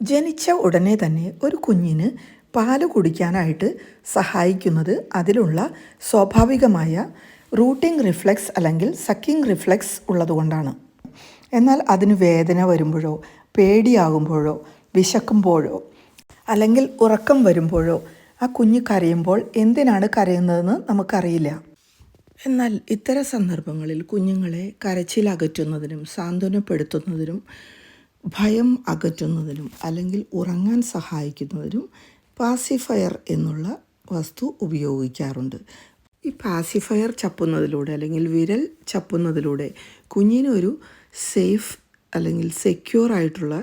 ജനിച്ച ഉടനെ തന്നെ ഒരു കുഞ്ഞിന് പാൽ കുടിക്കാനായിട്ട് സഹായിക്കുന്നത് അതിലുള്ള സ്വാഭാവികമായ റൂട്ടിംഗ് റിഫ്ലെക്സ് അല്ലെങ്കിൽ സക്കിംഗ് റിഫ്ലെക്സ് ഉള്ളതുകൊണ്ടാണ്. എന്നാൽ അതിന് വേദന വരുമ്പോഴോ പേടിയാകുമ്പോഴോ വിശക്കുമ്പോഴോ അല്ലെങ്കിൽ ഉറക്കം വരുമ്പോഴോ ആ കുഞ്ഞ് കരയുമ്പോൾ എന്തിനാണ് കരയുന്നതെന്ന് നമുക്കറിയില്ല. എന്നാൽ ഇത്തരം സന്ദർഭങ്ങളിൽ കുഞ്ഞുങ്ങളെ കരച്ചിലകറ്റുന്നതിനും സാന്ത്വനപ്പെടുത്തുന്നതിനും ഭയം അകറ്റുന്നതിനും അല്ലെങ്കിൽ ഉറങ്ങാൻ സഹായിക്കുന്നതിനും പാസിഫയർ എന്നുള്ള വസ്തു ഉപയോഗിക്കാറുണ്ട്. ഈ പാസിഫയർ ചപ്പുന്നതിലൂടെ അല്ലെങ്കിൽ വിരൽ ചപ്പുന്നതിലൂടെ കുഞ്ഞിനൊരു സേഫ് അല്ലെങ്കിൽ സെക്യൂർ ആയിട്ടുള്ള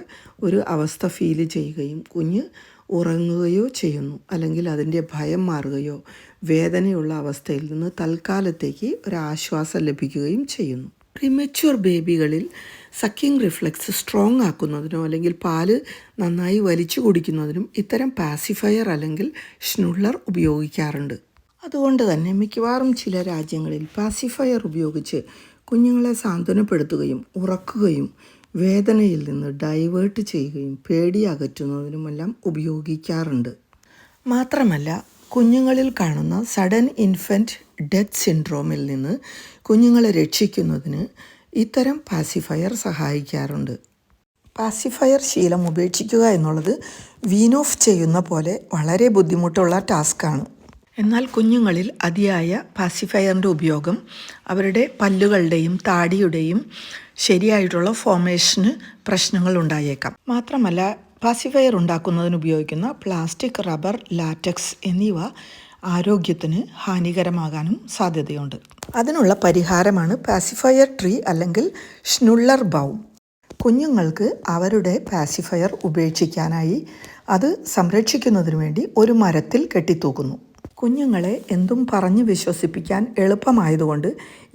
ഒരു അവസ്ഥ ഫീൽ ചെയ്യുകയും കുഞ്ഞ് ഉറങ്ങുകയോ ചെയ്യുന്നു. അല്ലെങ്കിൽ അതിന്റെ ഭയം മാറുകയോ വേദനയുള്ള അവസ്ഥയിൽ നിന്ന് തൽക്കാലത്തേക്ക് ഒരു ആശ്വാസം ലഭിക്കുകയും ചെയ്യുന്നു. പ്രിമച്വർ ബേബികളിൽ സക്കിംഗ് റിഫ്ലക്സ് സ്ട്രോങ് ആക്കുന്നതിനോ അല്ലെങ്കിൽ പാൽ നന്നായി വലിച്ചു കുടിക്കുന്നതിനും ഇത്തരം പാസിഫയർ അല്ലെങ്കിൽ ഷ്നുള്ളർ ഉപയോഗിക്കാറുണ്ട്. അതുകൊണ്ട് തന്നെ മിക്കവാറും ചില രാജ്യങ്ങളിൽ പാസിഫയർ ഉപയോഗിച്ച് കുഞ്ഞുങ്ങളെ സാന്ത്വനപ്പെടുത്തുകയും ഉറക്കുകയും വേദനയിൽ നിന്ന് ഡൈവേർട്ട് ചെയ്യുകയും പേടി അകറ്റുന്നതിനുമെല്ലാം ഉപയോഗിക്കാറുണ്ട്. മാത്രമല്ല കുഞ്ഞുങ്ങളിൽ കാണുന്ന സഡൻ ഇൻഫന്റ് ഡെത്ത് സിൻഡ്രോമിൽ നിന്ന് കുഞ്ഞുങ്ങളെ രക്ഷിക്കുന്നതിന് ഇത്തരം പാസിഫയർ സഹായിക്കാറുണ്ട്. പാസിഫയർ ശീലം ഉപേക്ഷിക്കുക എന്നുള്ളത് വീൻ ഓഫ് ചെയ്യുന്ന പോലെ വളരെ ബുദ്ധിമുട്ടുള്ള ടാസ്ക്കാണ്. എന്നാൽ കുഞ്ഞുങ്ങളിൽ അതിയായ പാസിഫയറിന്റെ ഉപയോഗം അവരുടെ പല്ലുകളുടെയും താടിയുടെയും ശരിയായിട്ടുള്ള ഫോമേഷന് പ്രശ്നങ്ങൾ ഉണ്ടായേക്കാം. മാത്രമല്ല പാസിഫയർ ഉണ്ടാക്കുന്നതിന് ഉപയോഗിക്കുന്ന പ്ലാസ്റ്റിക് റബ്ബർ ലാറ്റക്സ് എന്നിവ ആരോഗ്യത്തിന് ഹാനികരമാകാനും സാധ്യതയുണ്ട്. അതിനുള്ള പരിഹാരമാണ് പാസിഫയർ ട്രീ അല്ലെങ്കിൽ ഷ്നുള്ളർ ബൗം കുഞ്ഞുങ്ങൾക്ക് അവരുടെ പാസിഫയർ ഉപേക്ഷിക്കാനായി അത് സംരക്ഷിക്കുന്നതിന് വേണ്ടി ഒരു മരത്തിൽ കെട്ടിത്തൂക്കുന്നു. കുഞ്ഞുങ്ങളെ എന്തും പറഞ്ഞ് വിശ്വസിപ്പിക്കാൻ എളുപ്പമായതുകൊണ്ട്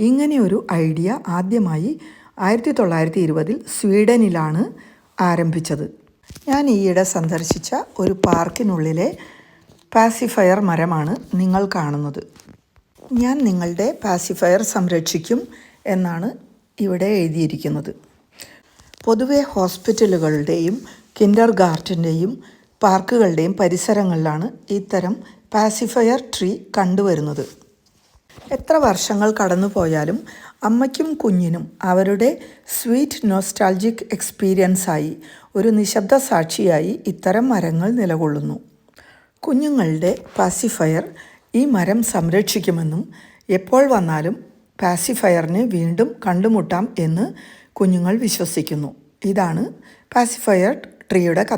ഇങ്ങനെയൊരു ഐഡിയ ആദ്യമായി ആയിരത്തി തൊള്ളായിരത്തി ഇരുപതിൽ സ്വീഡനിലാണ് ആരംഭിച്ചത്. ഞാൻ ഈയിടെ സന്ദർശിച്ച ഒരു പാർക്കിനുള്ളിലെ പാസിഫയർ മരമാണ് നിങ്ങൾ കാണുന്നത്. ഞാൻ നിങ്ങളുടെ പാസിഫയർ സംരക്ഷിക്കും എന്നാണ് ഇവിടെ എഴുതിയിരിക്കുന്നത്. പൊതുവെ ഹോസ്പിറ്റലുകളുടെയും കിൻഡർ ഗാർഡന്റെയും പാർക്കുകളുടെയും പരിസരങ്ങളിലാണ് ഇത്തരം പാസിഫയർ ട്രീ കണ്ടുവരുന്നത്. എത്ര വർഷങ്ങൾ കടന്നു പോയാലും അമ്മയ്ക്കും കുഞ്ഞിനും അവരുടെ സ്വീറ്റ് നോസ്റ്റാൾജിക് എക്സ്പീരിയൻസായി ഒരു നിശബ്ദ സാക്ഷിയായി ഇത്തരം മരങ്ങൾ നിലകൊള്ളുന്നു. കുഞ്ഞുങ്ങളുടെ പാസിഫയർ ഈ മരം സംരക്ഷിക്കുമെന്നും എപ്പോൾ വന്നാലും പാസിഫയറിനെ വീണ്ടും കണ്ടുമുട്ടാം എന്ന് കുഞ്ഞുങ്ങൾ വിശ്വസിക്കുന്നു. ഇതാണ് പാസിഫയർ ട്രീയുടെ